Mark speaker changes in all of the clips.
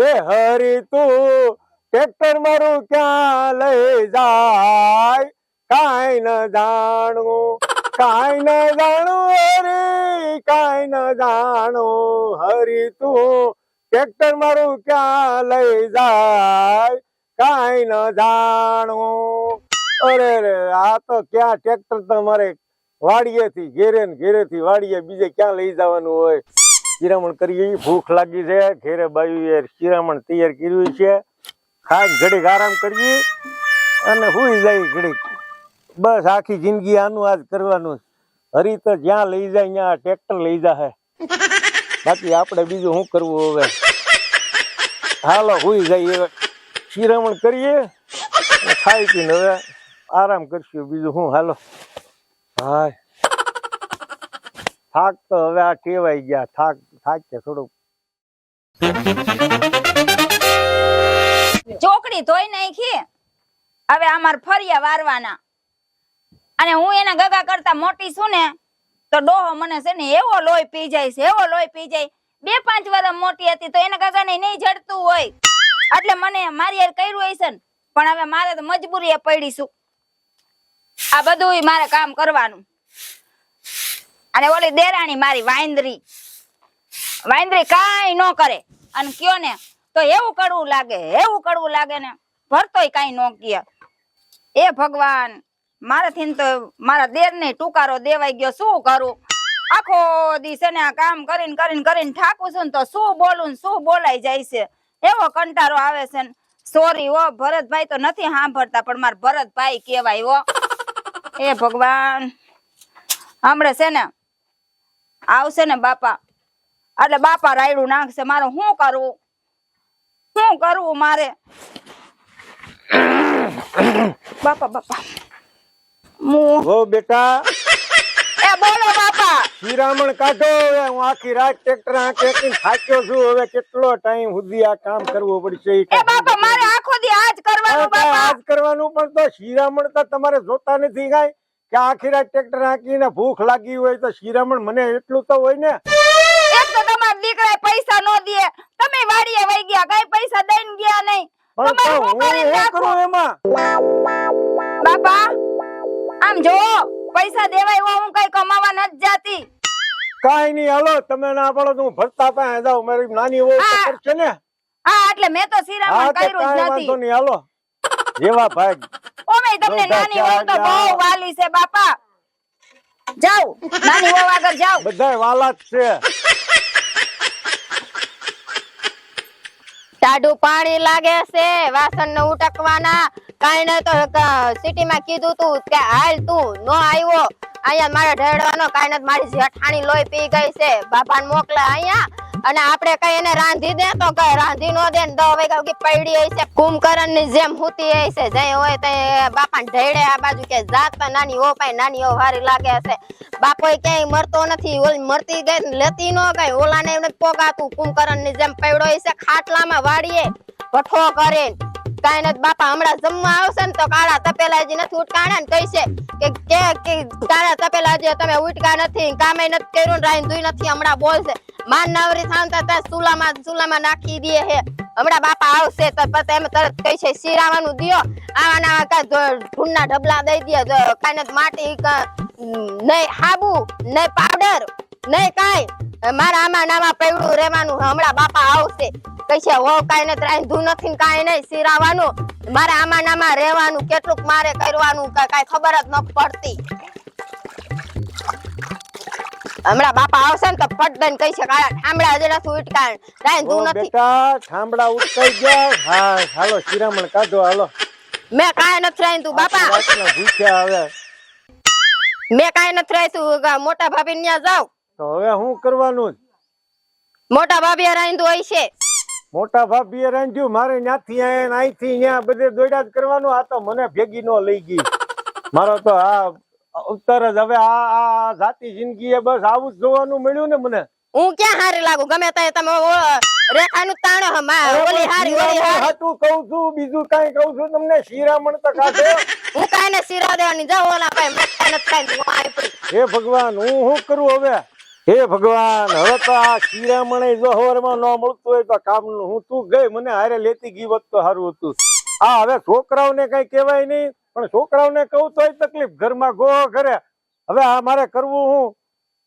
Speaker 1: એ હરી તું ટ્રેક્ટર મારું ક્યાં લઈ જાય? કાઈ ન જાણવું, કાઈ ન જાણું હરી, કાઈ ન જાણું હરી તું ટ્રેક્ટર મારું ક્યાં લઈ જાય? કાઈ ન જાણું અરે રે, આ તો ક્યાં ટ્રેક્ટર તમારે વાડીએથી, ઘેરે ને ઘેરેથી વાડીએ બીજે ક્યાં લઈ જવાનું હોય? શિરામણ કરીએ ભૂખ લાગી છે, ઘેરે બાયું શિરામણ તૈયાર કર્યું છે. ખાઈ ઘડીક આરામ કરીએ અને હુઈ જાય ઘડીક. બસ આખી જિંદગી આનું આજ કરવાનું હરી તો જ્યાં લઈ જાય ત્યાં ટ્રેક્ટર લઈ જાય બાકી આપણે બીજું શું કરવું હવે? હાલો જાય હવે શિરામણ કરીએ ખાઈ પીને હવે આરામ કરશું બીજું શું? હાલો. હાય. થાક તો હવે આ ટેવાઈ ગયા. થાક થાક છે થોડુંક.
Speaker 2: ચોકડી ધોઈ નાખી. હવે અમાર ફરિયા વારવાના. અને હું એના ગગા કરતા મોટી છું ને, તો ડોહો મને છે ને એવો લોહી પી જાય છે, એવો લોહી પી જાય. બે પાંચ વર્ષ મોટી હતી તો એના ગગાને નહીં જડતું હોય. એટલે મને મારી યાર કર્યું હશે ને. પણ હવે મારે તો મજબૂરી પડીશું આ બધું મારે કામ કરવાનું. અને ઓલી દેરાણી મારી વાંદરી. વાંદરી કાઈ ન કરે. અને કયો ને, તો એવું કડવું લાગે, એવું કડવું લાગે ને, ભરતોય કાઈ ન કહે. એ ભગવાન, મારાથી તો મારા દેર ને ટુકારો દેવાઈ ગયો, શું કરું? આખો દિવસે ને આ કામ કરીને કરીને કરીને ઠાકું છું તો શું બોલું શું બોલાઈ જાય છે? એવો કંટારો આવે છે ને. સોરી ઓ ભરતભાઈ તો નથી સાંભળતા, પણ મારા ભરતભાઈ કહેવાય હો. એ ભગવાન, હમણાં છે ને આવશે ને બાપા. એટલે બાપા રાયડું નાખશે મારે શું કરવું? શું કરવું મારે? બાપા બાપા. હું
Speaker 1: હો બેટા.
Speaker 2: એ બોલો બાપા.
Speaker 1: શિરામણ કાઢો હવે હું આખી રાત ટ્રેક્ટર આંખે આંખીને થાક્યો છું. હવે કેટલો ટાઈમ સુધી આ કામ કરવું પડશે ઈ
Speaker 2: એ
Speaker 1: કાંઈ
Speaker 2: બાપા મારે આખો દી આજ
Speaker 1: હવે
Speaker 2: કરવાનું
Speaker 1: કાંઈ
Speaker 2: બાપા.
Speaker 1: આજ કરવાનું પણ તો શિરામણ તો તમારે જોતા નથી કાંઈ. કે આખી રાત ટ્રેક્ટર આંકીને ભૂખ લાગી હોય તો શિરામણ મને એટલું તો હોય ને.
Speaker 2: એક તો તમારા દીકરાએ પૈસા નો દે તમે વાડીએ વઈ ગયા કઈ પૈસા દઈને ગયા નહીં. તમારે
Speaker 1: હું કરું એમાં?
Speaker 2: બાપા આમ જો પૈસા દેવાય એવા હું કઈ કમાવા નથી જાતી.
Speaker 1: કાઈ નહીં હાલો તમે ના પડો તો હું ભરતા પાસે જાઉં. મારી નાની વહુ છે ને.
Speaker 2: હા એટલે મેં તો શિરામણ કર્યું જ નથી.
Speaker 1: હાલો. જેવા ભાગ.
Speaker 2: ઓમે તમને નાની વહુ તો બહુ વાલી છે બાપા. જાઓ નાની વહુ આગળ જાઓ.
Speaker 1: બધાય વાલા જ છે.
Speaker 3: ટાઢું પાણી લાગે છે વાસણ ને ઉટકવાના. કાઈ તો સિટી માં કીધું તું કે હાલ તું નો આવ્યો. અહીંયા મારે ઢેડવાનો કાઈ મારી જેઠાણી લોહી પી ગઈ છે. બાપાને મોકલે અહીંયા. અને આપણે કઈ એને રાંધી દે તો કઈ રાંધી નો દે ને દવા વાગ્યા સુધી પડી હઈ છે. કુંભકરણની જેમ હુતી હોય છે. જઈ હોય તો બાપા ઢેડે આ બાજુ કે જાત પણ નાની ઓ પાય નાની ઓ વારી લાગે છે. બાપો ક્યાંય મરતો નથી. ઓલી મરતી ગઈ લેતી નો ગઈ. ઓલા ને પોગાતું. કુંભકરણની જેમ પડ્યો છે. ખાટલામાં વાળીએ વઠો કરે કાંઈ નથી, બાપા હમણાં જમવા આવશે ને તો કાળા તપેલાજી નથી ઉટકાણા ને કહીશે કે કે કાળા તપેલાજી તમે ઉટકા નથી, કામે નથી કર્યું રાઈન ધોઈ નથી, હમણાં બોલશે. માન નવરી થાંતા તા ચૂલામાં ચૂલામાં નાખી દે હે. હમણાં બાપા આવશે તો પછી એમ તરત કહીશે શીરાવાનું દિયો. આવાના કાંઈ ઢૂંઢના ઢબલા દઈ દે કાંઈ નથી, માટી નહીં હાબુ, નહીં પાવડર, નહીં કાંઈ. મારા આમાં નામાં પૈડું રહેવાનું હમણાં બાપા આવશે. કહીશે હો કાંઈ નથી ધૂ નથી ને કાંઈ નહીં સિરાવાનું. મારે આમાં નામાં રહેવાનું કેટલુંક મારે કરવાનું કઈ ખબર જ ન પડતી. હમણાં બાપા આવશે ને તો ફટ દઈને છે કાળા ઠામડા અજડા નથી ઉટકાણ.
Speaker 1: ઓ
Speaker 3: ધૂ નથી.
Speaker 1: બેટા ઠામડા ઉટકાઈ ગયા? હા હાલો શિરામણ કાઢો હાલો.
Speaker 3: મેં કાંઈ નથી તું બાપા.
Speaker 1: ભૂખ્યા હવે.
Speaker 3: મેં કાંઈ નથી રાંધું મોટા ભાભી ત્યાં જાવ
Speaker 1: તો હવે શું કરવાનું
Speaker 3: મોટા ભાભી રાંધું હોય છે.
Speaker 1: મોટા ભાભી રાંધ્યું મારે ન્યાથી આયા અહીંથી ન્યા બધે દોડ્યા જ કરવાનું આ તો મને ભેગી નો લઈ ગઈ. મારો તો આ ઉત્તર જ હવે આ આ જાતિ જિંદગી એ બસ આવું જ જોવાનું મળ્યું ને મને.
Speaker 3: હું ક્યાં હારી લાગુ? ગમે તે તમે રેખાનું તાણો હમા ઓલી હારી ઓલી હારી.
Speaker 1: હાટું કહું છું બીજું કઈ કહું છું તમને? શિરામણ તો કાઢો
Speaker 3: હું કાંઈ ને શીરા દેવાની જાવ ઓલા ભાઈ મત કાંઈ નથી હું આવી પડી.
Speaker 1: હે ભગવાન હું શું કરું હવે? હે ભગવાન, હવે તો આ શિરામણે જો હવારમાં ન મળતું હોય તો કામનું હું તું ગઈ, મને હારે લેતી ગઈ હોત તો સારું હતું. આ હવે છોકરાઓને કઈ કહેવાય નહીં, પણ છોકરાઓને કહું તોય તકલીફ. ઘરમાં ગો ઘરે. હવે આ મારે કરવું હું?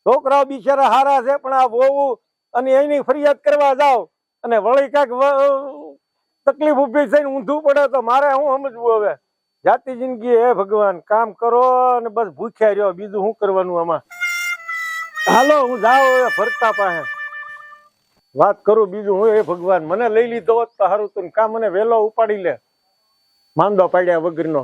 Speaker 1: છોકરાઓ બિચારા હારા છે, પણ આ બોવું અને એની ફરિયાદ કરવા જાવ અને વળી કાંઈક તકલીફ ઊભી થઈને ઊંધું પડે તો મારે હું સમજવું હવે? જાતિ જિંદગી હે ભગવાન. કામ કરો અને બસ ભૂખ્યા રહ્યો. બીજું શું કરવાનું આમાં? હાલો, હું જાઉં હવે ફરતા પાસે. વાત કરું બીજું, હું એ ભગવાન. મને લઈ લીધો હોત તો સારું તું કા મને વેલો ઉપાડી લે? માંદો પાડ્યા વગરનો.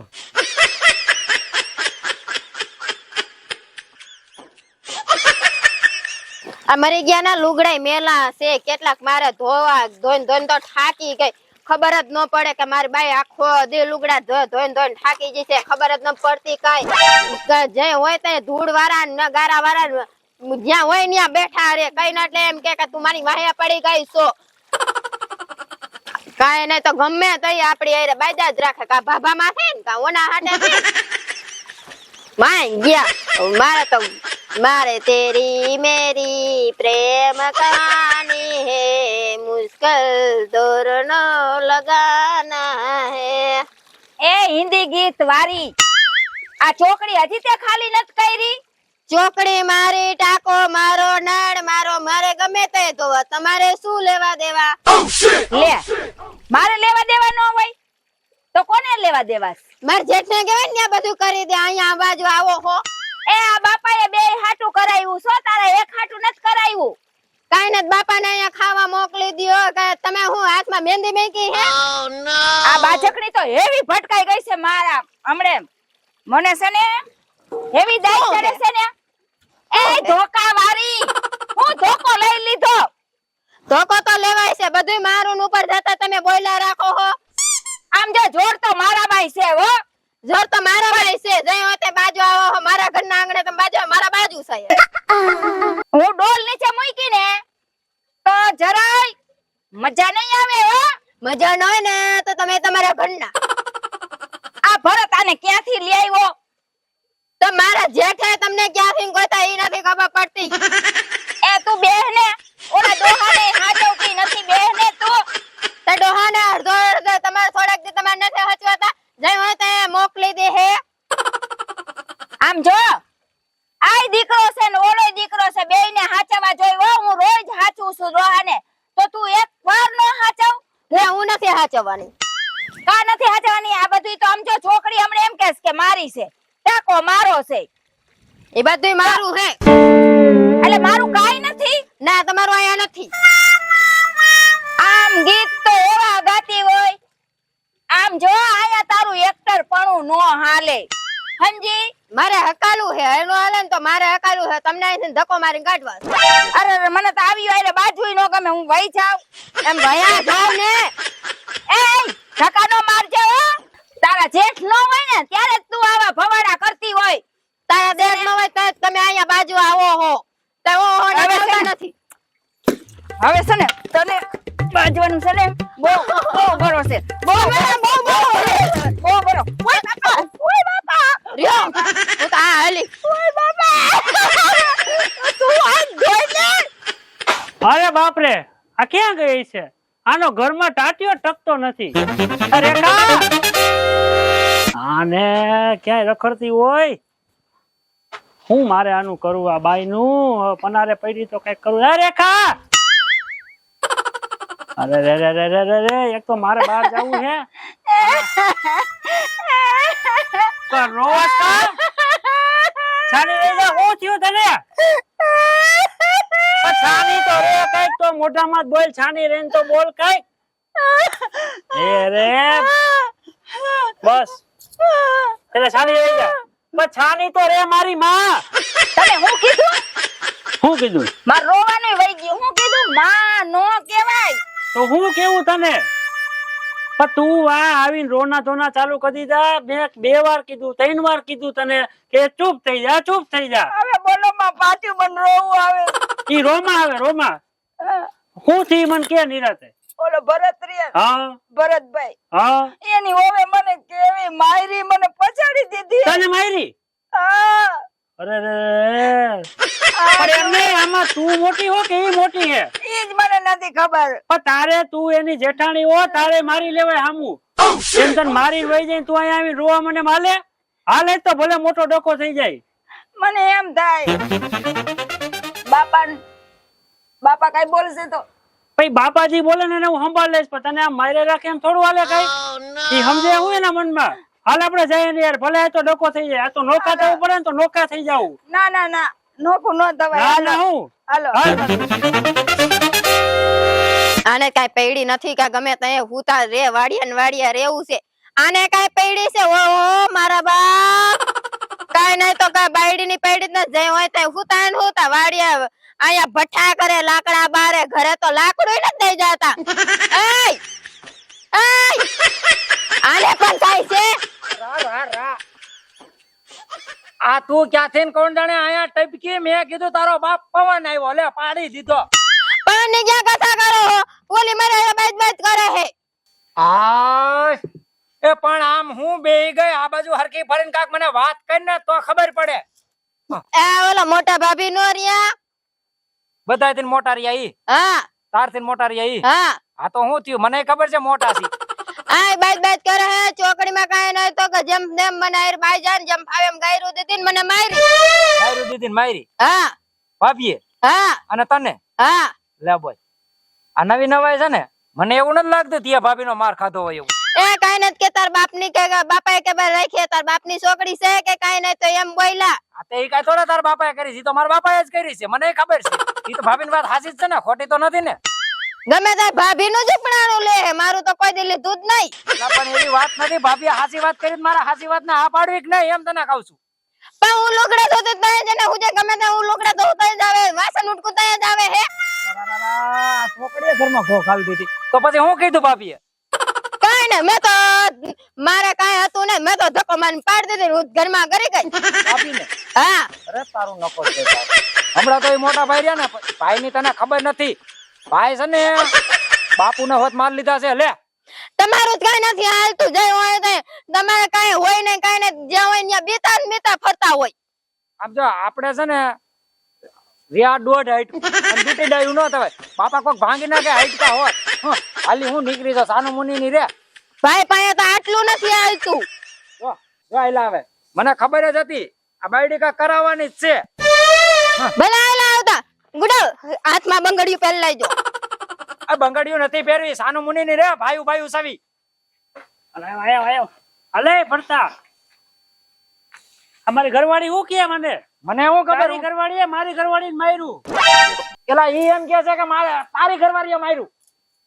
Speaker 3: આ મરી ગયા ના લુગડાઈ મેલા છે. કેટલાક મારે ધોવા, ધોઈને ધોઈને તો થાકી ગઈ. ખબર જ ન પડે કે મારી બાઈ આખો દી લુગડા ધોઈને ધોઈને થાકી જશે. ખબર જ ન પડતી કઈ. જે હોય તે ધૂળ વાળા ને ગારા વાળા જ્યાં હોય ત્યાં બેઠા રે. કઈ ના એટલે એમ કે તું મારી વાહે પડી ગઈ છો. કાંઈ નહીં તો ગમે તઈ આપડી હારે બાજા જ રાખે. કા ભાભા માથે ને? કા ઓના હાટે માય ગયા. મારે તો મારે તેરી મેરી પ્રેમ કહાની હે. મુશ્કેલ દોરનો લગાના હે.
Speaker 2: એ હિન્દી ગીત વારી. આ ચોકડી હજી તે ખાલી નથી કરી?
Speaker 3: ચોકડી મારી ટાકો મારો નળ મારો મારે ગમે તે તો તમારે શું લેવા દેવા?
Speaker 2: લે મારે લેવા દેવા ન હોય તો કોને લેવા દેવા?
Speaker 3: મારે જેઠને કહેવાય ને બધું કરી દે અહીંયા બાજુ આવો હો.
Speaker 2: એ આ બાપાએ બે હાટું કરાયું છો તારા એક હાટું નથી કરાયું.
Speaker 3: કાઈ નથી બાપા ને અહીંયા ખાવા મોકલી દ્યો. કે તમે હું હાથમાં મહેંદી મેકી હે?
Speaker 2: આ બાજકડી તો હેવી ભટકાઈ ગઈ છે મારા હમણે. મને છે ને હેવી દાઈ કરે છે ને. એ ધોકા વાળી હું ધોકો લઈ લીધો.
Speaker 3: ધોકો તો લેવાય છે બધું મારું ઉપર જતા તમે બોયલા રાખો હો.
Speaker 2: આમ જો જોર તો મારા ભાઈ છે હો.
Speaker 3: જોર તો મારા ભાઈ છે જઈ હોતે બાજુ આવો હો મારા ઘરના આંગણે તમે બાજુ મારા બાજુ છે
Speaker 2: હું ડોલ નીચે મૂકી ને તો જરાય મજા નહીં આવે હો.
Speaker 3: મજા ન હોય ને તો તમે તમારા ઘરના.
Speaker 2: આ ભરત આને ક્યાંથી લઈ આવ્યો?
Speaker 3: તો મારા જેઠે તમને ક્યાંથી ગોતા એ નથી ખબર પડતી.
Speaker 2: એ તું બેહને ઓલા દોહાને હાચવતી નથી બેહને તું?
Speaker 3: તે ડોહાને અડધો અડધો તમારે થોડાક દી તમારે નથી હચવાતા? જઈ હોય તે મોકલી દે હે.
Speaker 2: આમ જો આય દીકરો છે ને ઓલો દીકરો છે બેયને હાચવા જોઈ હો હું રોજ હાચું છું ડોહાને. તો તું એક વાર નો હાચવ?
Speaker 3: લે હું નથી હાચવાની
Speaker 2: કા નથી હાચવાની આ બધું તો આમ જો છોકરી હમણે એમ કહેશ કે મારી છે. ટાકો મારો છે.
Speaker 3: એ બધું મારું હે
Speaker 2: એટલે મારું કાઈ નથી?
Speaker 3: ના તમારું અહીંયા નથી.
Speaker 2: આમ ગીત તો એવા ગાતી હોય. આમ જો આયા તારું એક્ટર પણ નો હાલે. સમજી
Speaker 3: મારે હકાલું હે એનો હાલે ને તો મારે હકાલું હે તમને અહીંથી ધક્કો મારીને કાઢવા
Speaker 2: અરે અરે, મને તો આવ્યું એટલે બાજુય નો ગમે. હું વહી જાઉં.
Speaker 3: એમ ભયા જાવ ને.
Speaker 2: એ ધક્કા નો મારજે હો. તારા જેઠ નો હોય ને ત્યારે જ તું આવા ભવાડા કરતી હોય.
Speaker 3: તારા દેર ન હોય તો તમે અહીંયા બાજુ આવો હો. તો હો હો ને
Speaker 2: હવે છે
Speaker 3: આવતા નથી.
Speaker 2: હવે છે ને તને બાજવાનું છે ને બહુ બહુ ભરો છે. બહુ બહુ બહુ બહુ ભરો ઓય બાપા. ઓય બાપા.
Speaker 3: રિયો તો આ હલી.
Speaker 2: ઓય બાપા. તું આ ધોઈ
Speaker 4: અરે બાપ બાપરે આ ક્યાં ગઈ છે? આનો ઘરમાં ટાટિયો ટકતો નથી. અરે કા? આને ક્યાંય રખડતી હોય? હું મારે આનું કરવું આ બાઈ નું પનારે પડી તો કંઈક કરવું અરે રેખા! અરે રે રે રે રે રે રે, એક તો મારે બહાર જવું છે. કા છાની રહી હું થયું તને? છાની તો રે તો મોઢામાં બોલ. છાની રેન તો બોલ કંઈક. એ રે. બસ. એટલે છાની રહી જા. પણ છાની તો રે મારી માં.
Speaker 2: તમે હું કીધું?
Speaker 4: હું કીધું?
Speaker 2: માર રોવાનું વઈ ગયું. હું કીધું માં નો કહેવાય.
Speaker 4: તો હું કેવું તને? પણ તું આ આવીને રોના ધોના ચાલુ કરી દીધા મેં બે વાર કીધું ત્રણ વાર કીધું તને કે ચૂપ થઈ જા ચૂપ થઈ જા.
Speaker 2: હવે બોલો માં પાછું મને રોવું આવે.
Speaker 4: ઈ રોમાં આવે રોમાં. હું થી મને કે નિરાતે?
Speaker 2: ઓલો ભરત રે
Speaker 4: હા.
Speaker 2: ભરતભાઈ
Speaker 4: હા.
Speaker 2: એની ઓવે મને કેવી માયરી મને પછાડી દીધી.
Speaker 4: તને માયરી?
Speaker 2: હા.
Speaker 4: અરે રે અરે. એમ આમાં તું મોટી હો કે એ મોટી હે?
Speaker 2: જ મને નથી ખબર.
Speaker 4: પણ તારે તું એની જેઠાણી હો તારે મારી લેવાય હામું. એમ તને મારી વઈ જાય તું અહીંયા આવી રોવા મને માલે? હાલે તો ભલે મોટો ડોકો થઈ જાય.
Speaker 2: મને એમ થાય. બાપા બાપા કઈ બોલશે તો?
Speaker 4: પછી બાપાજી બોલે ને હું સંભાળ લઈશ પણ તને આમ મારે રાખે એમ થોડું હાલે કઈ? એ સમજે હું એના મનમાં? હાલ આપણે જઈએ ને યાર ભલે તો ડોકો થઈ જાય આ તો નોકા થવું પડે ને તો નોકા થઈ જાવું.
Speaker 2: ના ના ના નોખું ન થવાય
Speaker 4: ના ના હું?
Speaker 2: હાલો.
Speaker 3: આને કાઈ પૈડી નથી કે ગમે ત્યાં હુતા રે વાડિયા ને વાડિયા રેવું છે. આને કાંઈ પૈડી છે? ઓ મારા બાપ. કાઈ નહીં તો કાઈ બાયડી ની પૈડી જ જઈ હોય ત્યાં હુતા ને હુતા વાડિયા અહીંયા ભઠ્ઠા કરે લાકડા બારે ઘરે તો લાકડું નથી દઈ જતા. આને પણ થાય છે?
Speaker 5: રા, રા, રા. આ તું ક્યાંથી ને કોણ જાણે અહીંયા ટપકી? મેં કીધું તારો બાપ પવન આવ્યો. લે પાડી દીધો.
Speaker 3: પણ ની ક્યાં કથા કરો હો? ઓલી મારે બાજ બાજ કરે હે.
Speaker 5: આ એ પણ આમ હું બેહી ગઈ આ બાજુ હરકી ફરીને કાક મને વાત કરીને તો ખબર પડે.
Speaker 3: એ ઓલા મોટા ભાભી નો રહ્યા?
Speaker 5: બધા થી મોટા રહ્યા ઈ.
Speaker 3: હા.
Speaker 5: તારથી મોટા રહ્યા ઈ.
Speaker 3: હા.
Speaker 5: આ તો હું થયું? મને ખબર છે મોટા થી.
Speaker 3: આય બાજ બાજ કરે હે ચોકડીમાં કાય નહીં તો કે જેમ તેમ મને આયર ભાઈ જાય જેમ ફાવે એમ ગાયરું દીધી મને મારી.
Speaker 5: ગાયરું દીધી મારી.
Speaker 3: હા.
Speaker 5: ભાભીએ.
Speaker 3: હા.
Speaker 5: અને તને?
Speaker 3: હા.
Speaker 5: લે બોય આ નવી નવાય છે ને મને એવું નથી લાગતું ત્યાં ભાભી નો માર ખાધો હોય એવું.
Speaker 3: એ કાંઈ નથી કે તાર બાપની કે બાપાએ કે રાખીએ તાર બાપની છોકરી છે કે કાંઈ નહીં તો એમ બોયલા
Speaker 5: આ તો ઈ થોડા તાર બાપાએ કરી છે તો મારા બાપાએ જ કરી છે મને ખબર છે. ઈ તો ભાભીની વાત હાચી જ છે ને ખોટી તો નથી ને.
Speaker 3: ગમે તાર ભાભી નું જીપણાનું લે મારું તો કોઈ દી લીધું જ નહીં
Speaker 5: પણ એવી વાત નથી ભાભી હાચી વાત કરી મારા હાચી વાત ને હા પાડવી કે નહીં એમ તને કહું છું.
Speaker 3: પણ હું લુગડા ધોતી તઈ ને હું જે ગમે ત્યાં હું લુગડા ધોતા જ આવે વાસણ ઉટકું તઈ જ આવે હે?
Speaker 5: છોકરીએ ઘરમાં દીધી. તો પછી હું કીધું ભાભીએ?
Speaker 3: કાંઈ મેં તો મારે કાંઈ હતું ને મેં તો ધક્કો મારીને પાડી દીધી હું ઘરમાં કરી ગઈ. હા.
Speaker 5: અરે તારું નકો છે હમણાં તો એ મોટા ભાઈ રહ્યા ને ભાઈ ની તને ખબર નથી. ભાઈ છે ને બાપુ ને હોત માર લીધા છે લે.
Speaker 3: તમારું જ કઈ નથી હાલતું. જે હોય તે તમારે કઈ હોય ને કઈ ને જ્યાં હોય ત્યાં બેતા ને બેતા ફરતા હોય.
Speaker 5: આમ જો આપણે છે ને રિયા દોઢ હાઈટ અને તૂટી ડાયું ન થવાય બાપા કોક ભાંગી નાખે હાઈટ કા હોત હં, હાલી હું નીકળી જાઉં સાનું મુની ની રે.
Speaker 3: ભાઈ પાયા તો આટલું નથી આવતું.
Speaker 5: વાહ જો આયલા મને ખબર જ હતી આ બાયડી કા કરાવવાની જ છે.
Speaker 3: ભલા હાલા આવતા. ગુડલ હાથમાં બંગડીયું પહેરી લાવજો
Speaker 5: આ બંગડીઓ નથી પહેરવી સાનું મુની ની રે ભાઈ ભાઈ ઉસાવી.
Speaker 4: આયો આયો આયો. અલે ભરતા અમારી ઘરવાળી હું કે મને?
Speaker 5: મને હું ખબર?
Speaker 4: તારી ઘરવાળીએ મારી ઘરવાળીને માર્યું.
Speaker 5: પેલા ઈ એમ કે છે કે મારે તારી ઘરવાળીએ માર્યું.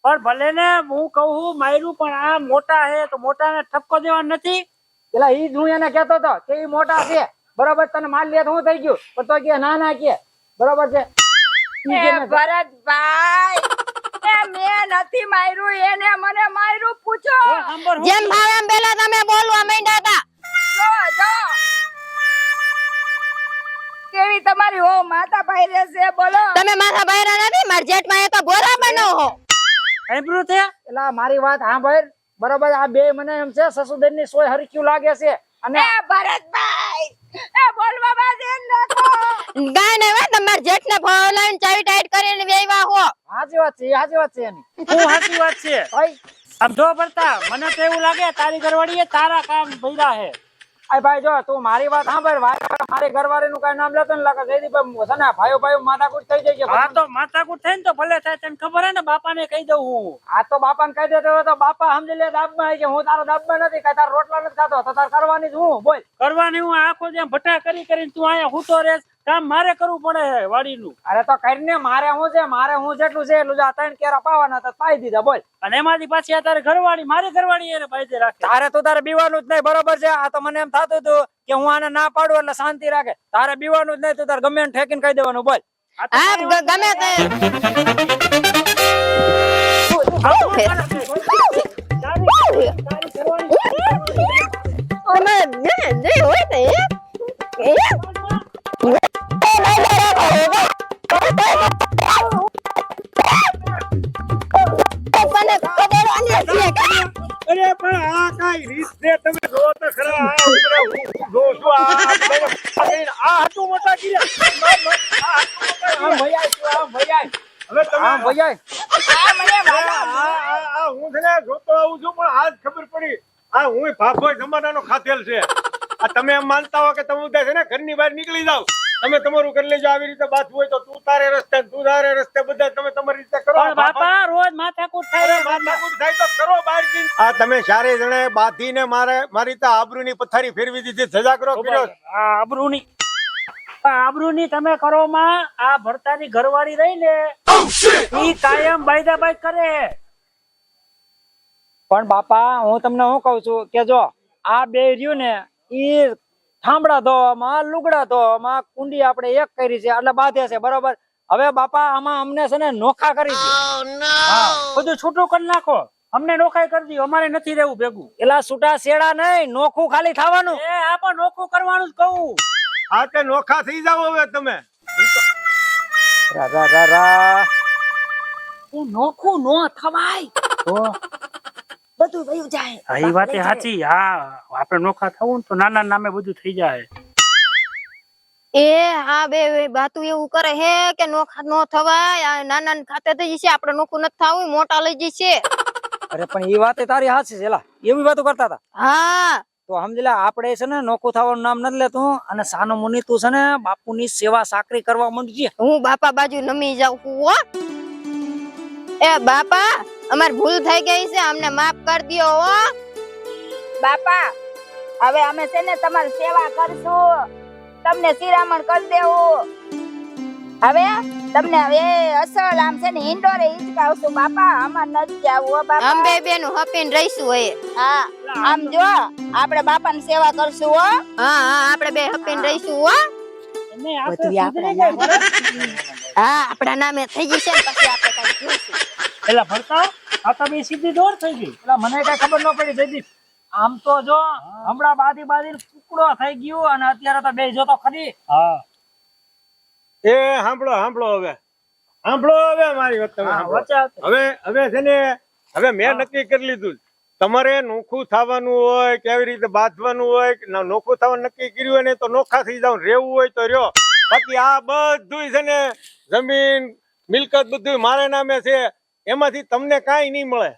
Speaker 4: પણ ભલે ને હું કહું માર્યું પણ આ મોટા હે તો મોટાને ઠપકો દેવાનો નથી.
Speaker 5: પેલા ઈ હું એને કહેતો હતો કે ઈ મોટા છે. બરોબર તને માર લે તો હું થઈ ગયું. પણ તો કે ના ના કે. બરોબર છે?
Speaker 2: ભરતભાઈ મેં નથી માર્યું એને મને માર્યું પૂછો.
Speaker 3: જેમ ભાવે પેલા તમે બોલવા માંડ્યા હતા.
Speaker 2: જો જો. કેવી તમારી હો માતા ભાઈ રહેશે બોલો.
Speaker 3: તમે માથા બહેરા નથી માર જેઠમાં માં તો ગોરા બનો હો.
Speaker 4: સાંભળ્યું થયા?
Speaker 5: પેલા મારી વાત સાંભળ. બરોબર આ બે મને એમ છે સસુદેનની સોય હરક્યું લાગે છે. અને
Speaker 2: એ ભરતભાઈ એ બોલવા બાદ એમ નતો
Speaker 3: ગાય ને હવે તમાર ફોન ફોલાઈને ચાવી ટાઈટ કરીને વેવા હો.
Speaker 5: હાજી વાત છે હાજી વાત છે એની.
Speaker 4: હું હાજી વાત છે.
Speaker 5: ભાઈ.
Speaker 4: સમજો પડતા મને તો એવું લાગે તારી ઘરવાળીએ તારા કામ ભર્યા હે
Speaker 5: ભાઈ જો તું મારી વાત સાંભળ ભાઈ મારી ઘરવાળી નું કઈ નામ લેતો ને લાગે જયદીપ છે ને ભાઈઓ ભાઈઓ માથાકૂટ થઈ જાય
Speaker 4: હા
Speaker 5: છે
Speaker 4: તો માથાકૂટ થઈ ને તો ભલે થાય તને ખબર હે ને બાપા ને કહી દઉં હું.
Speaker 5: આ તો બાપા ને કહી દેતો તો બાપા સમજી લે દાબમાં કે હું તારો દાબમાં નથી કઈ તારો રોટલા નથી ખાતો. તો તાર કરવાની જ હું બોલ.
Speaker 4: કરવાની હું આખો જેમ ભટા કરી કરીને તું અહીંયા હુતો રેસ કામ મારે કરવું પડે વાડીનું
Speaker 5: અરે તો કરીને મારે હું છે મારે હું જેટલું છે એટલું આ ત્રણ કેરા પાવાના તો પાઈ દીધા બોલ
Speaker 4: અને એમાંથી પાછી અત્યારે ઘરવાળી મારી ઘરવાળી એને પાઈ રાખે
Speaker 5: તારે તો તારે બીવાનું જ નહીં બરોબર છે આ તો મને એમ થતું હતું કે હું આને ના પાડું એટલે શાંતિ રાખે તારે બીવાનું જ નહીં તું તારે ગમે ઠેકીને કહી દેવાનું બોલ
Speaker 3: ગમે તે
Speaker 4: તારી- તારી ઘરવાળી
Speaker 3: અમે જે જે હોય તે મને
Speaker 1: અરે પણ આ કાઈ રીત છે તમે જો તો ખરા આ ઉભરે હું જો છું આ આ બધાને આ મોટા હવે તમે
Speaker 2: આ મને
Speaker 1: આ- હું છે જોતો આવું છું પણ આજ ખબર પડી. આ હું ભાગો જમાનાનો ખાધેલ છે. આ તમે એમ માનતા હો કે તમે બધા છે ને ઘરની બહાર નીકળી જાવ તમે તમારું કરી લેજો આવી રીતે બાથવું હોય તો તું તારે રસ્તે ને તું તારે રસ્તે બધા તમે તમારી રીતે કરો.
Speaker 4: બાપા રોજ માથાકૂટ થાય
Speaker 1: માથાકૂટ થાય તો કરો બહાર જઈને. આ તમે ચારે જણે બાંધીને મારે મારી તો આબરૂની પથારી ફેરવી દીધી સજા કરો કર્યો.
Speaker 4: આ આબરૂની આબરૂની તમે કરો માં આ ભરતાની ઘરવાળી રહી ને ઈ કાયમ બાયદા બાય કરે.
Speaker 5: પણ બાપા હું તમને શું કઉ છું કે જો આ બે રહ્યું ને એ થાંભળા ધોવામાં લુગડા ધોવામાં કુંડી આપણે એક કરી છે એટલે બાંધે છે બરોબર? હવે બાપા આમાં અમને છે ને નોખા કરી છે.
Speaker 4: બધું છૂટું કરી નાખો. અમને નોખાઈ કરી દો અમારે નથી રહેવું ભેગું.
Speaker 5: એલા છૂટા શેડા નહીં નોખું ખાલી થવાનું.
Speaker 4: એ આ પણ નોખું કરવાનું જ કહું.
Speaker 1: હા તે નોખા થઈ જાવ હવે તમે.
Speaker 5: રા રા રા રા.
Speaker 4: એ નોખું નો થવાય.
Speaker 5: તો
Speaker 3: બધું વયું જાય.
Speaker 4: હા એ વાત સાચી હા આપણે નોખા થવું તો નાના નામે બધું થઈ જાય.
Speaker 3: એ હા બે બાતું એવું કરે હે કે નોખા નો થવાય નાના ખાતે થઈ જશે આપણે નોખું નથી થવું મોટા લઈ જશે.
Speaker 5: અરે પણ એ વાત તારી હાચી છે એલા એવી વાતો કરતા હતા.
Speaker 3: હા.
Speaker 5: તો સમજી લે આપણે છે ને નોખું થવાનું નામ નથી લેતું અને સાનો મુનિ તું છે ને બાપુની સેવા સાકરી કરવા માંડજે.
Speaker 3: હું બાપા બાજુ નમી જાઉં છું હો. એ બાપા અમાર ભૂલ થઈ ગઈ છે અમને માફ કરી દ્યો હો.
Speaker 2: બાપા હવે અમે છે ને તમારી સેવા કરશું. તમને શિરામણ કરી દેવું. હવે તમને હવે અસલ આમ છે ને ઇન્ડોરે હિંચકાવશું. બાપા અમાર નથી જાવું હો બાપા.
Speaker 3: અમે બે નું હપીન રહીશું હોય
Speaker 2: હા આમ જો આપણે બાપાની સેવા કરશું હો.
Speaker 3: હા હા આપણે બે હપીન રહીશું હો? હા આપણા નામે થઈ જશે છે પછી આપણે કઈ જોઈશું.
Speaker 4: પેલા ભરતા આ તો બે સીધી દોર થઈ ગઈ.
Speaker 5: એટલે મને કઈ ખબર ન પડી જયદીપ. આમ તો જો હમણાં બાદી બાદી ટુકડો થઈ ગયો અને અત્યારે તો બે જો તો ખરી.
Speaker 4: હા.
Speaker 1: એ સાંભળો સાંભળો હવે. સાંભળો હવે મારી વાત તમે. હવે હવે છે ને હવે મેં નક્કી કરી લીધું તમારે નોખું થવાનું હોય કેવી રીતે બાંધવાનું હોય નોખું થવાનું નક્કી કર્યું હોય ને તો નોખા થઈ જાવ રહેવું હોય તો રહ્યો. બાકી આ બધું છે ને જમીન મિલકત બધું મારા નામે છે. એમાંથી તમને કાંઈ નહીં મળે?